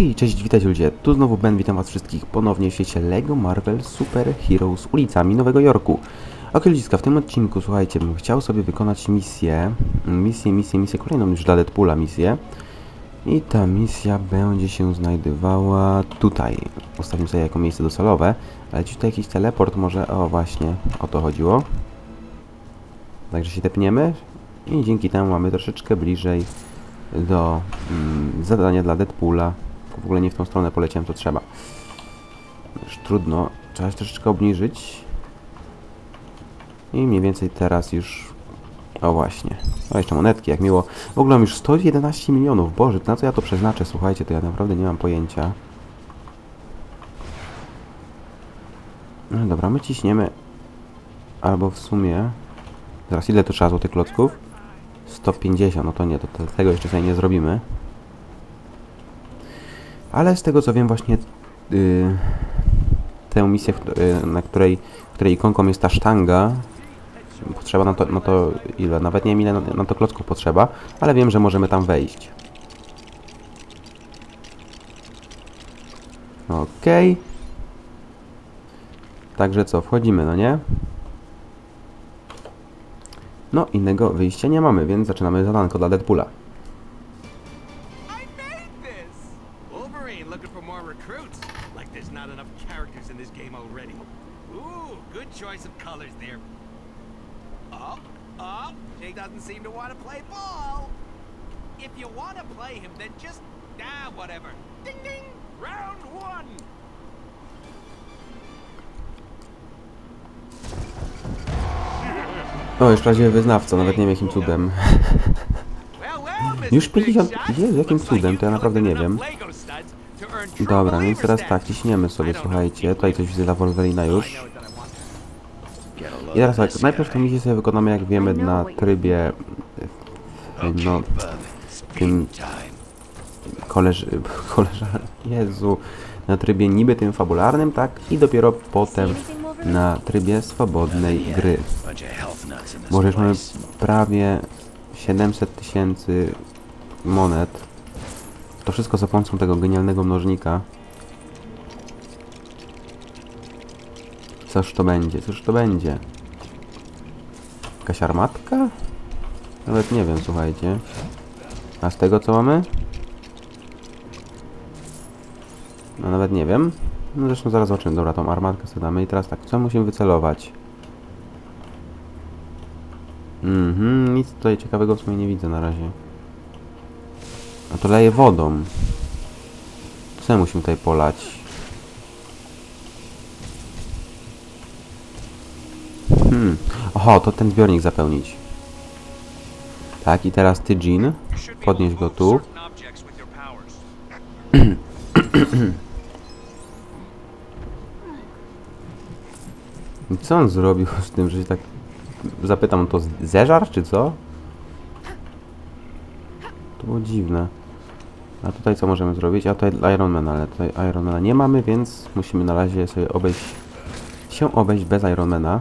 Hej, cześć, witajcie ludzie, tu znowu Ben, witam was wszystkich ponownie w świecie LEGO Marvel Super Heroes ulicami Nowego Jorku. Ok, ludziska, w tym odcinku, słuchajcie, bym chciał sobie wykonać misję, misję, misję, misję, kolejną już dla Deadpoola misję. I ta misja będzie się znajdowała tutaj. Ustawimy sobie jako miejsce docelowe, ale gdzieś tutaj jakiś teleport może, o właśnie, o to chodziło. Także się tepniemy i dzięki temu mamy troszeczkę bliżej do mm, zadania dla Deadpoola. W ogóle nie w tą stronę poleciałem, co trzeba. Już trudno, trzeba się troszeczkę obniżyć. I mniej więcej teraz już... O właśnie. O, jeszcze monetki, jak miło. W ogóle mam już 111 milionów. Boże, na co ja to przeznaczę? Słuchajcie, to ja naprawdę nie mam pojęcia. No dobra, my ciśniemy. Albo w sumie... Zaraz, ile to trzeba złotych klocków? 150, no to nie, to, to tego jeszcze sobie nie zrobimy. Ale z tego co wiem właśnie yy, tę misję, yy, na której, której ikonką jest ta sztanga, potrzeba na to, no to ile, nawet nie wiem ile na, na to klocków potrzeba, ale wiem, że możemy tam wejść. Okej. Także co, wchodzimy, no nie? No, innego wyjścia nie mamy, więc zaczynamy zadanko dla Deadpoola. There. Oh, oh, he doesn't seem to want to play ball. If you want to play him, then just, ah, whatever. Ding ding! Round one! O, już prawdziwy wyznawca, nawet nie wiem jakim cudem. Już Big 50 Shot. Jezu, jakim cudem, to ja naprawdę nie wiem. Dobra, więc believer teraz tak, ciśniemy sobie, słuchajcie. Tutaj coś widzę dla Wolverina już. I teraz tak, najpierw tę misję sobie wykonamy, jak wiemy, na trybie... No, tym... Koleż... Koleża... Jezu... Na trybie niby tym fabularnym, tak? I dopiero potem na trybie swobodnej gry. Może już mamy prawie 700 tysięcy monet. To wszystko za pomocą tego genialnego mnożnika. Cóż to będzie? Cóż to będzie? Jakaś armatka? Nawet nie wiem, słuchajcie. A z tego co mamy? No nawet nie wiem. No zresztą zaraz zobaczymy. Dobra, tą armatkę sobie damy. I teraz tak, co musimy wycelować? Mhm, nic tutaj ciekawego w sumie nie widzę na razie. A to leje wodą. Co musimy tutaj polać? Hmm. Oho, to ten zbiornik zapełnić. Tak, i teraz ty, Jean, podnieś go tu. Co on zrobił z tym, że się tak... Zapytam, to zeżar, czy co? To było dziwne. A tutaj co możemy zrobić? A tutaj Ironman, ale tutaj Ironmana nie mamy, więc musimy na razie sobie obejść... się obejść bez Ironmana.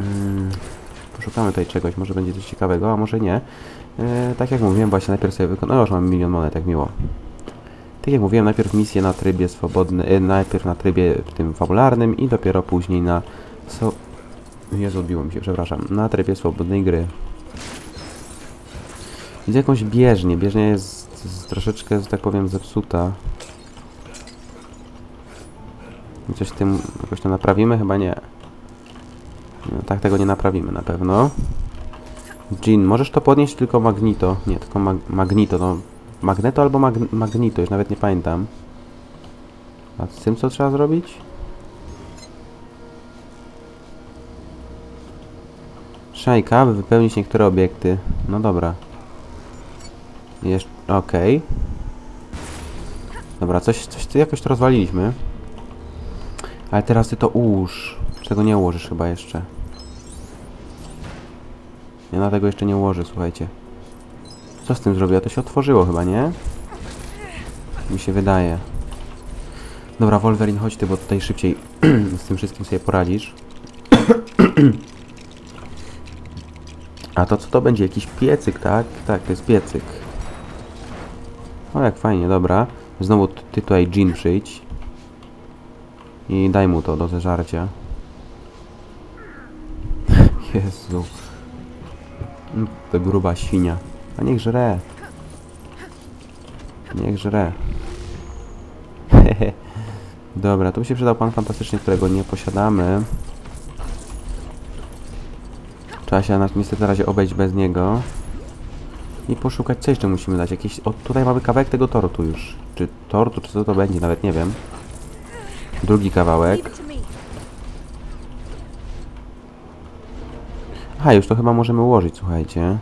Mm, poszukamy tutaj czegoś, może będzie coś ciekawego, a może nie. E, tak jak mówiłem, właśnie najpierw sobie wykonałem... No już mam milion monet, jak miło. Tak jak mówiłem, najpierw misję na trybie swobodnym, e, najpierw na trybie tym fabularnym i dopiero później na... So... Jezu, odbiło mi się, przepraszam. Na trybie swobodnej gry. Widzę jakąś bieżnię. Bieżnia jest z, troszeczkę, że tak powiem, zepsuta. Coś tym jakoś to naprawimy? Chyba nie. Tak tego nie naprawimy na pewno. Jean, możesz to podnieść tylko magnito. Nie, tylko mag magnito. No, magneto albo mag magnito, już nawet nie pamiętam. A z tym co trzeba zrobić? Szajka, by wypełnić niektóre obiekty. No dobra. Jeszcze, okej. Dobra, coś, coś jakoś to rozwaliliśmy. Ale teraz ty to ułóż. Czy tego nie ułożysz chyba jeszcze? Ja na tego jeszcze nie ułożę, słuchajcie. Co z tym zrobię? To się otworzyło chyba, nie? Mi się wydaje. Dobra, Wolverine, chodź ty, bo tutaj szybciej z tym wszystkim sobie poradzisz. A to co to będzie? Jakiś piecyk, tak? Tak, to jest piecyk. O, jak fajnie, dobra. Znowu ty tutaj, Jean, przyjdź. I daj mu to do zeżarcia. Jezu. Mm, To gruba świnia. A niech żre. Niech żre. Dobra, tu się przydał pan fantastyczny, którego nie posiadamy. Trzeba się nas niestety na razie obejść bez niego. I poszukać, co jeszcze musimy dać. Jakieś... O, tutaj mamy kawałek tego tortu już. Czy tortu, czy co to będzie, nawet nie wiem. Drugi kawałek. Aha, już to chyba możemy ułożyć, słuchajcie.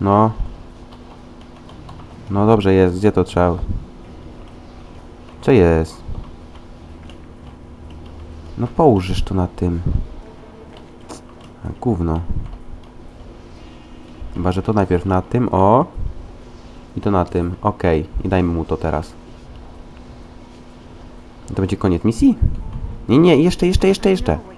No. No dobrze jest, gdzie to trzeba? Co jest? No położysz to na tym. Gówno. Chyba, że to najpierw na tym, o. I to na tym, okej. I dajmy mu to teraz. To będzie koniec misji? Nie, nie, jeszcze, jeszcze, jeszcze, jeszcze.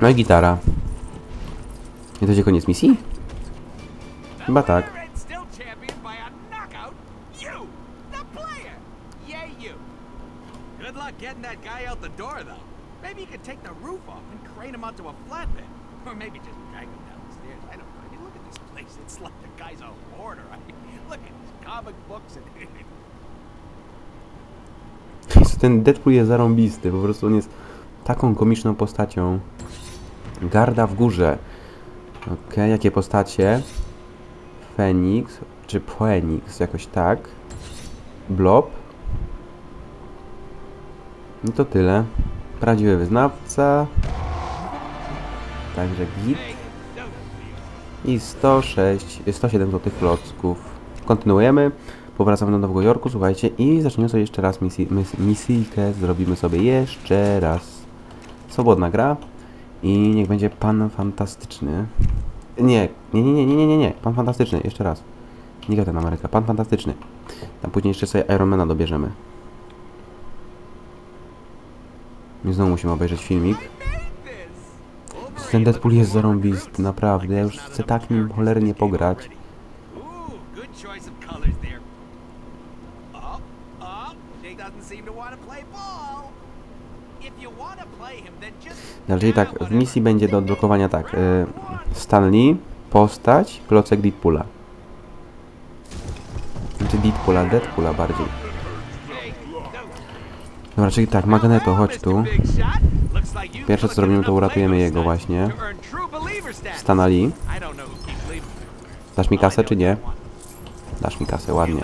No i gitara. I to będzie koniec misji? Chyba tak. Good Ten Deadpool jest zarąbisty, po prostu on jest taką komiczną postacią. Garda w górze. Okej, jakie postacie? Feniks, czy Phoenix, jakoś tak. Blob. I to tyle. Prawdziwy wyznawca. Także git. I 106, 107 złotych klocków. Kontynuujemy. Powracamy do Nowego Jorku, słuchajcie, i zaczniemy sobie jeszcze raz misji, mis. Zrobimy sobie jeszcze raz. Swobodna gra. I niech będzie pan fantastyczny. Nie, nie, nie, nie, nie, nie, nie. Pan fantastyczny, jeszcze raz. Nie Kapitan Ameryka, pan fantastyczny. Tam później jeszcze sobie Ironmana dobierzemy. I znowu musimy obejrzeć filmik. Ten Deadpool jest zarąbisty, naprawdę. Ja już chcę tak nim cholernie pograć. Ooh, good choice of colors there. Oh, oh, he doesn't seem to want to play ball. If you want to play him, then just. No, czyli tak, w misji będzie do odblokowania tak. Y, Stanley, postać, klocek Deadpoola. Znaczy Deadpoola, Deadpoola bardziej. Dobra, czyli tak, Magneto, chodź tu. Pierwsze, co zrobimy, to uratujemy jego właśnie. Stanley. Dasz mi kasę, czy nie? Dasz mi kasę, ładnie.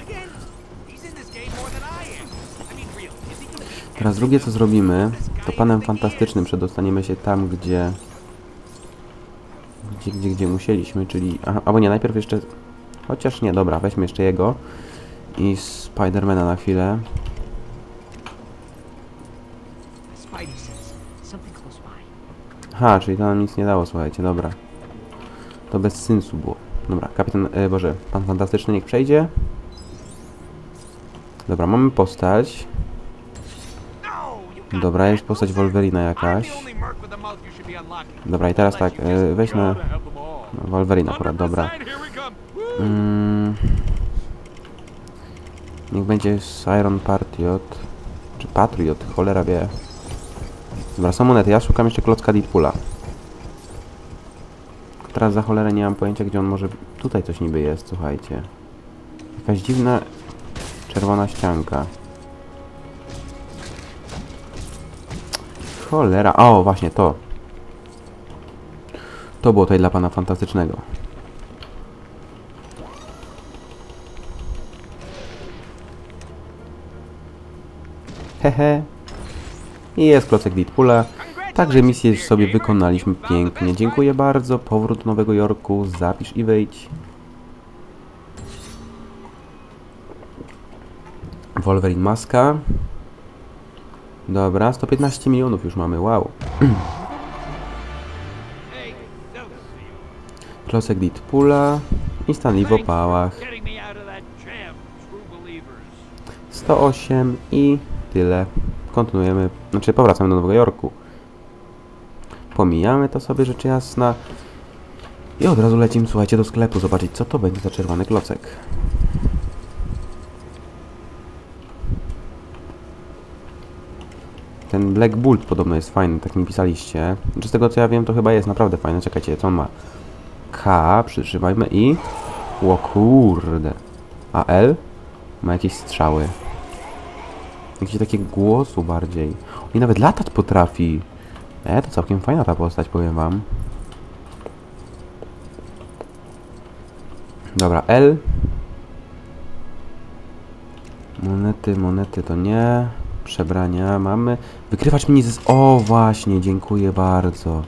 Teraz drugie, co zrobimy, to panem fantastycznym przedostaniemy się tam, gdzie... Gdzie, gdzie, gdzie musieliśmy, czyli... Aha, albo nie, najpierw jeszcze... Chociaż nie, dobra, weźmy jeszcze jego. I Spidermana na chwilę. Aha, czyli to nam nic nie dało, słuchajcie, dobra. To bez sensu było. Dobra, kapitan, e, Boże, pan fantastyczny niech przejdzie. Dobra, mamy postać. Dobra, jest postać Wolverina jakaś. Dobra, i teraz tak, e, weź na... No, Wolverina akurat, dobra. Mm, niech będzie z Iron Patriot. Czy Patriot, cholera wie. Dobra, są monety. Ja szukam jeszcze klocka Deadpoola. Teraz za cholerę nie mam pojęcia, gdzie on może... Tutaj coś niby jest, słuchajcie. Jakaś dziwna czerwona ścianka. Cholera. O, właśnie to. To było tutaj dla pana fantastycznego. Hehe. I jest klocek Deadpoola. Także misję sobie wykonaliśmy pięknie. Dziękuję bardzo. Powrót do Nowego Jorku. Zapisz i wejdź. Wolverine maska. Dobra, 115 milionów już mamy, wow. Klocek Deadpoola i Stanley w opałach. 108 i tyle. Kontynuujemy, znaczy powracamy do Nowego Jorku. Pomijamy to sobie, rzecz jasna. I od razu lecimy, słuchajcie, do sklepu, zobaczyć co to będzie za czerwony klocek. Ten Black Bolt podobno jest fajny, tak mi pisaliście. Czy z tego co ja wiem, to chyba jest naprawdę fajny. Czekajcie, co on ma? K, przytrzymajmy i... O kurde. A L? Ma jakieś strzały. Jakieś takie głosu bardziej. I nawet latać potrafi. E, to całkiem fajna ta postać, powiem wam. Dobra, L. Monety, monety to nie. Przebrania mamy. Wykrywacz mini zes... O, właśnie, dziękuję bardzo.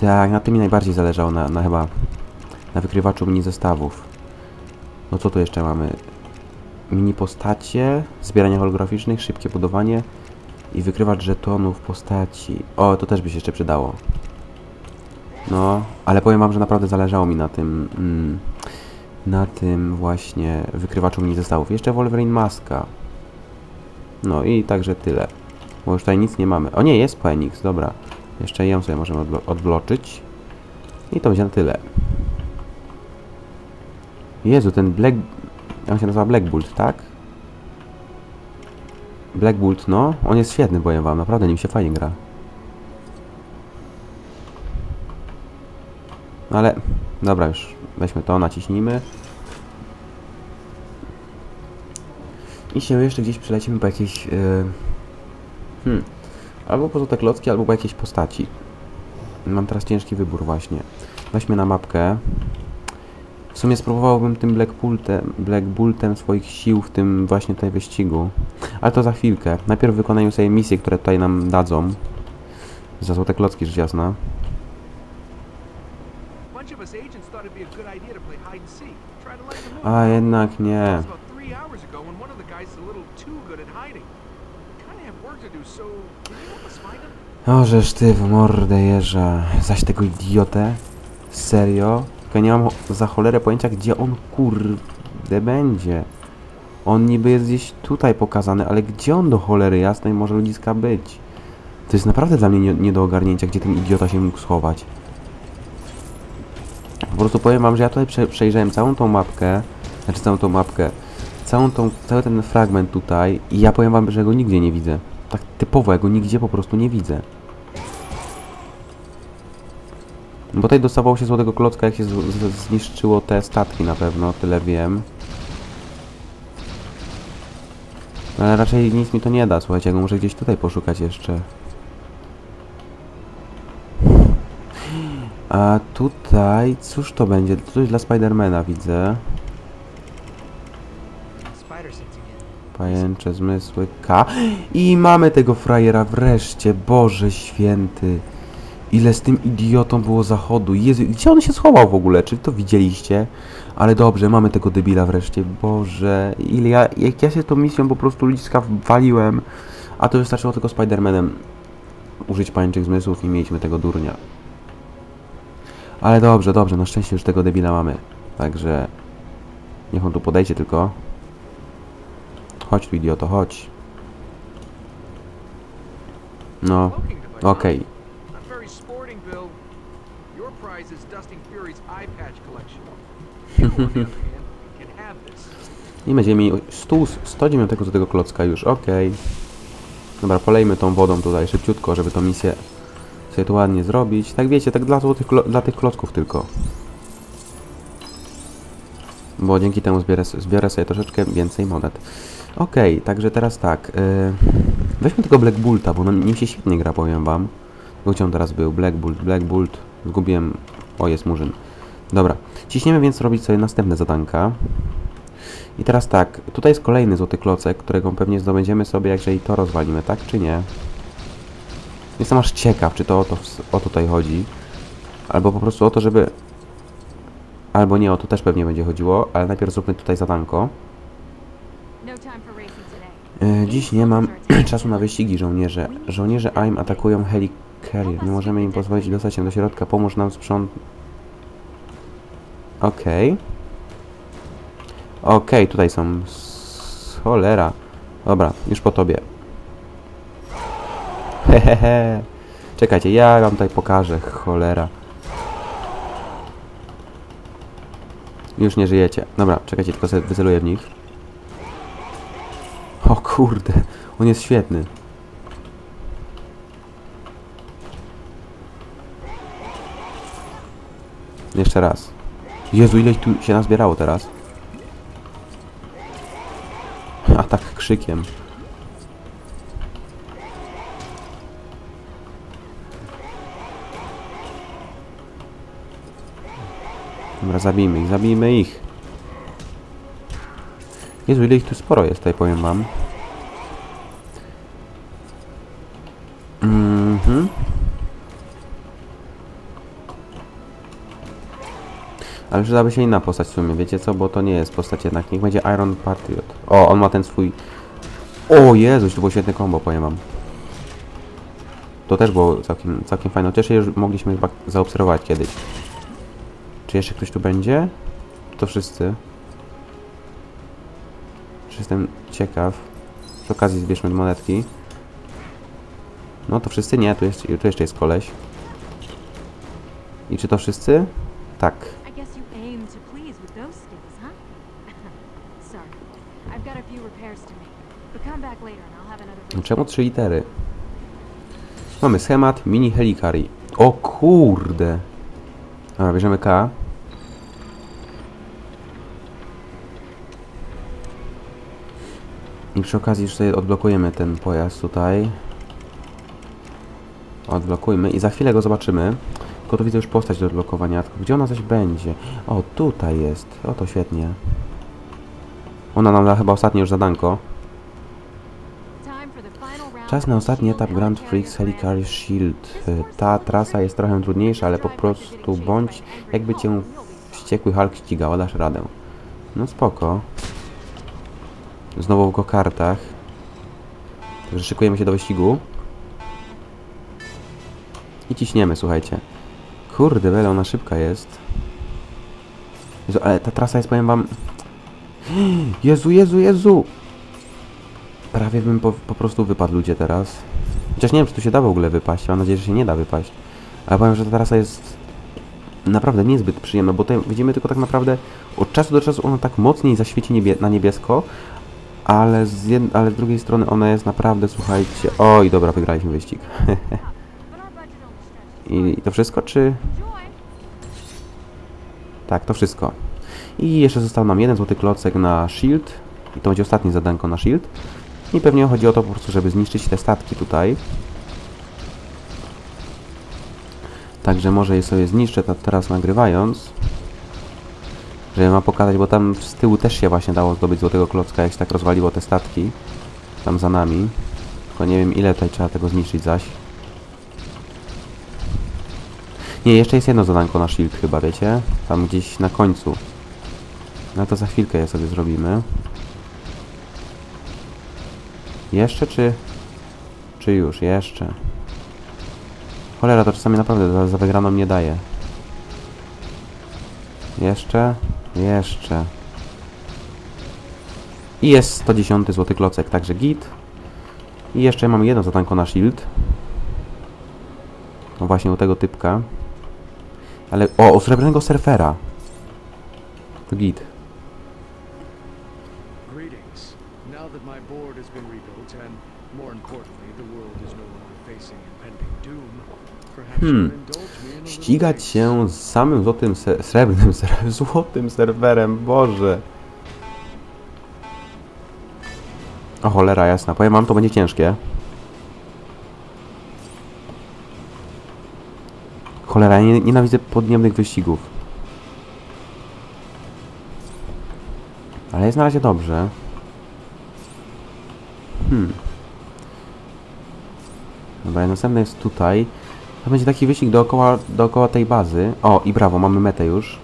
Tak, na tym mi najbardziej zależało, na, na chyba... Na wykrywaczu mini zestawów. No co tu jeszcze mamy? Mini postacie, zbieranie holograficznych, szybkie budowanie i wykrywacz żetonów postaci. O, to też by się jeszcze przydało. No, ale powiem wam, że naprawdę zależało mi na tym... Mm, na tym właśnie wykrywaczu mini zestawów. Jeszcze Wolverine Maska. No i także tyle. Bo już tutaj nic nie mamy. O nie, jest Phoenix, dobra. Jeszcze ją sobie możemy odblo odbloczyć. I to będzie na tyle. Jezu, ten Black... On się nazywa Black Bolt, tak? Black Bolt, no. On jest świetny, powiem wam. Naprawdę nim się fajnie gra. Ale... Dobra, już weźmy to, naciśnijmy. I się jeszcze gdzieś przelecimy po jakieś... Yy... Hmm. Albo po te klocki, albo po jakiejś postaci. Mam teraz ciężki wybór właśnie. Weźmy na mapkę. W sumie spróbowałbym tym Black Bultem, Black Bultem swoich sił w tym właśnie tutaj wyścigu. Ale to za chwilkę. Najpierw wykonają sobie misje, które tutaj nam dadzą. Za złote klocki, rzecz jasna. A jednak nie. O, żeż ty w mordę jeża. Zaś tego idiotę? Serio? Tylko nie mam za cholerę pojęcia, gdzie on kurde będzie. On niby jest gdzieś tutaj pokazany, ale gdzie on do cholery jasnej może ludziska być? To jest naprawdę dla mnie nie, nie do ogarnięcia, gdzie ten idiota się mógł schować. Po prostu powiem wam, że ja tutaj prze, przejrzałem całą tą mapkę, znaczy całą tą mapkę, całą tą, cały ten fragment tutaj i ja powiem wam, że go nigdzie nie widzę. Tak typowo, ja go nigdzie po prostu nie widzę. Bo tutaj dostawało się złotego klocka, jak się zniszczyło te statki na pewno, tyle wiem. Ale raczej nic mi to nie da, słuchajcie, go muszę gdzieś tutaj poszukać jeszcze. A tutaj, cóż to będzie? Coś dla Spidermana widzę. Pajęcze zmysły K. I mamy tego frajera wreszcie, Boże święty. Ile z tym idiotą było zachodu. Jezu, gdzie on się schował w ogóle? Czy to widzieliście? Ale dobrze, mamy tego debila wreszcie. Boże, ile ja, jak ja się tą misją po prostu liska waliłem. A to wystarczyło tylko Spidermanem użyć pajęczych zmysłów i mieliśmy tego durnia. Ale dobrze, dobrze, na szczęście już tego debila mamy. Także niech on tu podejdzie tylko. Chodź tu idioto, chodź. No, okej. This. I będziemy mieli stół z 109 do tego klocka już, okej. Dobra, polejmy tą wodą tutaj szybciutko, żeby tą misję sobie tu ładnie zrobić. Tak wiecie, tak dla, klo- dla tych klocków tylko. Bo dzięki temu zbiorę, s- zbiorę sobie troszeczkę więcej monet. Okej, także teraz tak. Yy, weźmy tego Black Bolta, bo no, nim się świetnie gra, powiem wam. Gdzie on teraz był? Black Bolt, Black Bolt. Zgubiłem... O, jest murzyn. Dobra. Ciśniemy więc robić sobie następne zadanka. I teraz tak, tutaj jest kolejny złoty klocek, którego pewnie zdobędziemy sobie, jeżeli to rozwalimy, tak czy nie? Jestem aż ciekaw, czy to o to, o tutaj chodzi. Albo po prostu o to, żeby... Albo nie, o to też pewnie będzie chodziło, ale najpierw zróbmy tutaj zadanko. Dziś nie mam czasu na wyścigi, żołnierze. Żołnierze AIM atakują Helicarrier. Nie możemy im pozwolić dostać się do środka. Pomóż nam sprząt... Okej. Okej, tutaj są... Cholera. Dobra, już po tobie. Hehehe. Czekajcie, ja wam tutaj pokażę, cholera. Już nie żyjecie. Dobra, czekajcie, tylko sobie wyceluję w nich. O kurde, on jest świetny. Jeszcze raz. Jezu, ile tu się nazbierało teraz. A tak krzykiem. Dobra, zabijmy ich, zabijmy ich. Jezu, ile ich tu sporo jest tutaj, powiem wam. Mhm. Ale przydałaby się inna postać w sumie, wiecie co? Bo to nie jest postać jednak. Niech będzie Iron Patriot. O, on ma ten swój... O Jezuś, to było świetne combo, powiem wam. To też było całkiem, całkiem fajne. Chociaż już mogliśmy chyba zaobserwować kiedyś. Czy jeszcze ktoś tu będzie? To wszyscy. Jestem ciekaw. Przy okazji zbierzmy monetki. No to wszyscy? Nie, tu, jest, tu jeszcze jest koleś. I czy to wszyscy? Tak. Czemu trzy litery? Mamy schemat mini helikari. O kurde! Dobra, bierzemy K. I przy okazji już sobie odblokujemy ten pojazd tutaj. Odblokujmy i za chwilę go zobaczymy. Tylko tu widzę już postać do odblokowania. Tylko gdzie ona zaś będzie? O, tutaj jest. O, to świetnie. Ona nam da chyba ostatnie już zadanko. Czas na ostatni etap Grand Prix. Helicarrier Shield. Y, Ta trasa jest trochę trudniejsza, ale po prostu bądź jakby cię wściekły Hulk ścigał, dasz radę. No spoko. Znowu w go-kartach. Także szykujemy się do wyścigu. I ciśniemy, słuchajcie. Kurde, bele, ona szybka jest. Jezu, ale ta trasa jest, powiem wam... Jezu, Jezu, Jezu! Prawie bym po, po prostu wypadł ludzie teraz. Chociaż nie wiem, czy tu się da w ogóle wypaść. Mam nadzieję, że się nie da wypaść. Ale powiem, że ta trasa jest naprawdę niezbyt przyjemna, bo tutaj widzimy tylko tak naprawdę od czasu do czasu ona tak mocniej zaświeci niebie na niebiesko, ale z, ale z drugiej strony ona jest naprawdę, słuchajcie... Oj, dobra, wygraliśmy wyścig. I, to wszystko, czy... Tak, to wszystko. I jeszcze został nam jeden złoty klocek na shield. I to będzie ostatnie zadanko na shield. I pewnie chodzi o to po prostu, żeby zniszczyć te statki tutaj. Także może je sobie zniszczę teraz nagrywając. Żeby wam pokazać, bo tam z tyłu też się właśnie dało zdobyć złotego klocka, jak się tak rozwaliło te statki. Tam za nami. Tylko nie wiem ile tutaj trzeba tego zniszczyć zaś. Nie, jeszcze jest jedno zadanko na shield chyba, wiecie? Tam gdzieś na końcu. No to za chwilkę je sobie zrobimy. Jeszcze czy... Czy już? Jeszcze. Cholera, to czasami naprawdę za, za wygraną nie daje. Jeszcze. Jeszcze. I jest 110 złoty klocek, także git. I jeszcze mamy jedno zadanko na shield. No właśnie u tego typka. Ale... O, u srebrnego surfera. To git. Greetings. Now that my board has been rebuilt and, more importantly, the world is no longer facing impending doom, perhaps Hmm. Ścigać się z samym złotym, se srebrnym, ser złotym serwerem, Boże. O cholera jasna, powiem wam, to będzie ciężkie. Cholera, ja nie, nienawidzę podniemnych wyścigów. Ale jest na razie dobrze. Hmm. Dobra, następny jest tutaj. To będzie taki wyścig dookoła, dookoła tej bazy. O, i brawo, mamy metę już.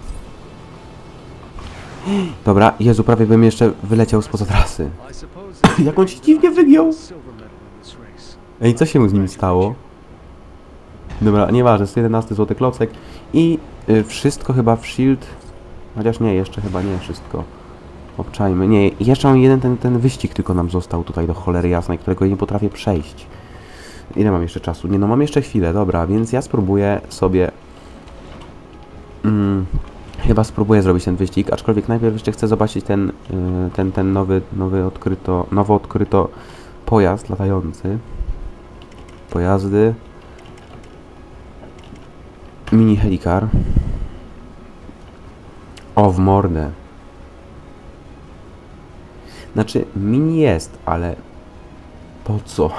Dobra, Jezu, prawie bym jeszcze wyleciał spoza trasy. Jak on się you dziwnie wygiął. Ej, co się z nim stało? Dobra, nieważne, 111 zł klocek i y, wszystko chyba w shield. Chociaż nie, jeszcze chyba nie wszystko. Obczajmy. Nie, jeszcze mam jeden ten, ten wyścig tylko nam został tutaj do cholery jasnej, którego nie potrafię przejść. Ile mam jeszcze czasu? Nie no, mam jeszcze chwilę, dobra, więc ja spróbuję sobie... Mm, chyba spróbuję zrobić ten wyścig, aczkolwiek najpierw jeszcze chcę zobaczyć ten, y, ten, ten nowy, nowy odkryto, nowo odkryto pojazd latający. Pojazdy. Mini helikar. O, w mordę. Znaczy, mini jest, ale po co?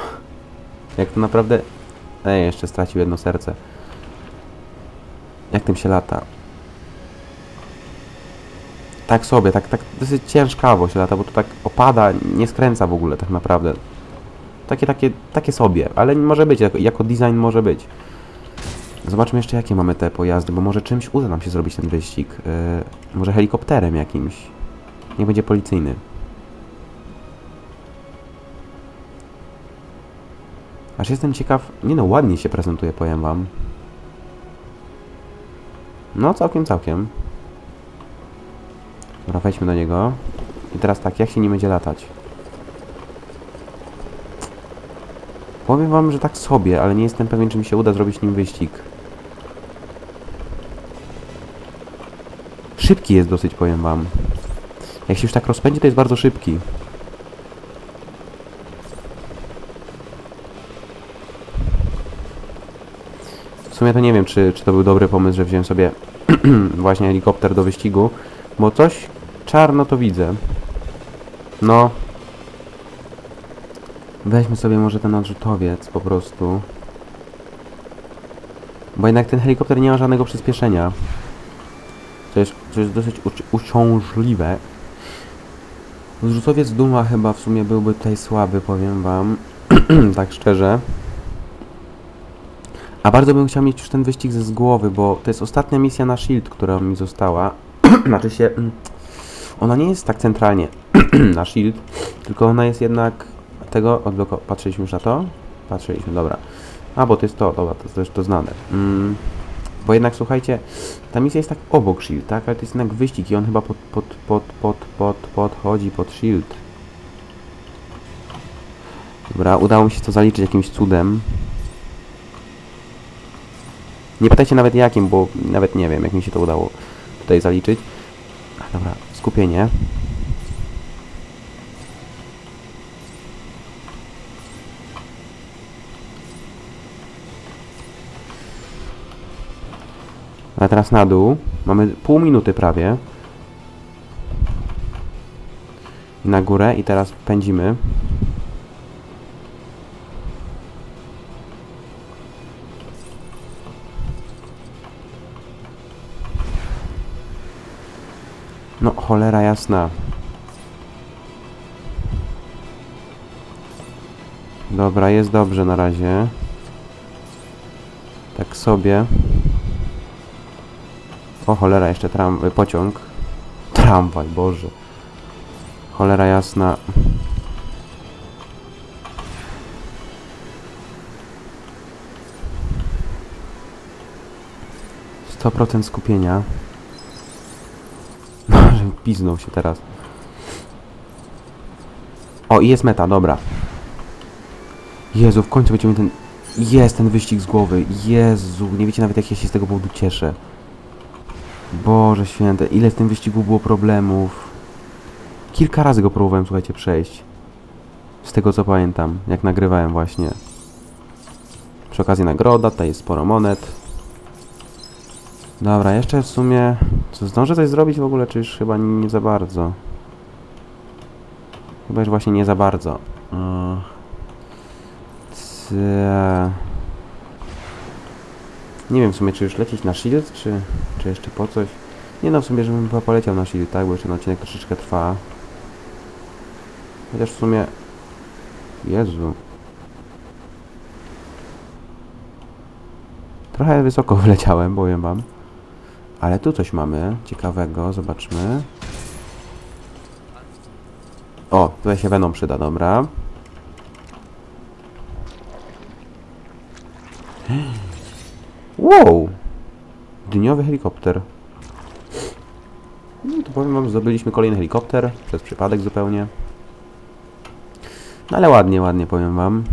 Jak to naprawdę... Ej, jeszcze stracił jedno serce. Jak tym się lata? Tak sobie, tak, tak dosyć ciężkawo się lata, bo to tak opada, nie skręca w ogóle tak naprawdę. Takie, takie, takie sobie, ale może być, jako, jako design może być. Zobaczmy jeszcze jakie mamy te pojazdy, bo może czymś uda nam się zrobić ten wyścig. Yy, może helikopterem jakimś. Nie będzie policyjny. Aż jestem ciekaw. Nie no, ładnie się prezentuje, powiem wam. No, całkiem, całkiem. Dobra, wejdźmy do niego. I teraz tak, jak się nie będzie latać? Powiem wam, że tak sobie, ale nie jestem pewien, czy mi się uda zrobić nim wyścig. Szybki jest dosyć, powiem wam. Jak się już tak rozpędzi, to jest bardzo szybki. W sumie to nie wiem, czy, czy to był dobry pomysł, że wziąłem sobie właśnie helikopter do wyścigu, bo coś czarno to widzę. No. Weźmy sobie może ten odrzutowiec po prostu. Bo jednak ten helikopter nie ma żadnego przyspieszenia. To jest, to jest dosyć uci- uciążliwe. Odrzutowiec Duma chyba w sumie byłby tutaj słaby, powiem wam. tak szczerze. A bardzo bym chciał mieć już ten wyścig ze z głowy, bo to jest ostatnia misja na Shield, która mi została. znaczy się... mm, Ona nie jest tak centralnie na Shield, tylko ona jest jednak tego odbloko... Patrzyliśmy już na to? Patrzyliśmy, dobra. A, bo to jest to, dobra, to jest to znane. Mm, bo jednak, słuchajcie, ta misja jest tak obok Shield, tak? Ale to jest jednak wyścig i on chyba pod, pod, pod, pod, pod, podchodzi pod Shield. Dobra, udało mi się to zaliczyć jakimś cudem. Nie pytajcie nawet jakim, bo nawet nie wiem, jak mi się to udało tutaj zaliczyć. Dobra, skupienie. A teraz na dół. Mamy pół minuty prawie. I na górę i teraz pędzimy. No, cholera jasna. Dobra, jest dobrze na razie. Tak sobie. O cholera, jeszcze tram... pociąg. Tramwaj, Boże. Cholera jasna. Sto procent skupienia. Że piznął się teraz. O, i jest meta, dobra. Jezu, w końcu będziemy ten... Jest ten wyścig z głowy. Jezu, nie wiecie nawet jak ja się z tego powodu cieszę. Boże święte, ile w tym wyścigu było problemów. Kilka razy go próbowałem, słuchajcie, przejść. Z tego co pamiętam, jak nagrywałem właśnie. Przy okazji nagroda, tutaj jest sporo monet. Dobra, jeszcze w sumie... Co, zdążę coś zrobić w ogóle, czy już chyba nie za bardzo? Chyba już właśnie nie za bardzo. Ce- Nie wiem w sumie, czy już lecieć na shield, czy, czy jeszcze po coś. Nie no, w sumie, żebym chyba poleciał na shield, tak? Bo jeszcze ten odcinek troszeczkę trwa. Chociaż w sumie... Jezu. Trochę wysoko wyleciałem, powiem wam. Ale tu coś mamy ciekawego, zobaczmy. O, tutaj się Venom przyda, dobra. Wow! Dniowy helikopter. No to powiem wam, zdobyliśmy kolejny helikopter, przez przypadek zupełnie. No ale ładnie, ładnie powiem wam.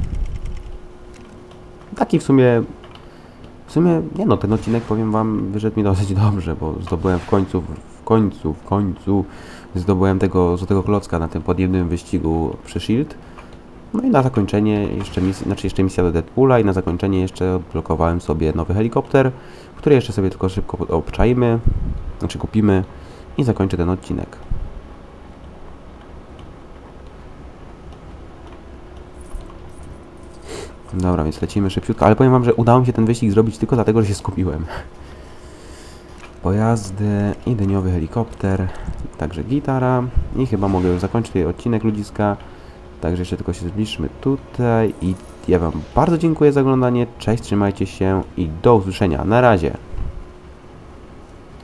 taki w sumie w sumie, nie no, ten odcinek powiem wam, wyszedł mi dosyć dobrze, bo zdobyłem w końcu, w końcu, w końcu zdobyłem tego złotego klocka na tym podjemnym wyścigu przy Shield. No i na zakończenie jeszcze znaczy jeszcze misja do Deadpoola i na zakończenie jeszcze odblokowałem sobie nowy helikopter, który jeszcze sobie tylko szybko obczajmy, znaczy kupimy i zakończę ten odcinek. Dobra, więc lecimy szybciutko, ale powiem wam, że udało mi się ten wyścig zrobić tylko dlatego, że się skupiłem. Pojazdy i dyniowy helikopter, także gitara i chyba mogę już zakończyć ten odcinek ludziska. Także jeszcze tylko się zbliżmy tutaj i ja wam bardzo dziękuję za oglądanie, cześć, trzymajcie się i do usłyszenia, na razie.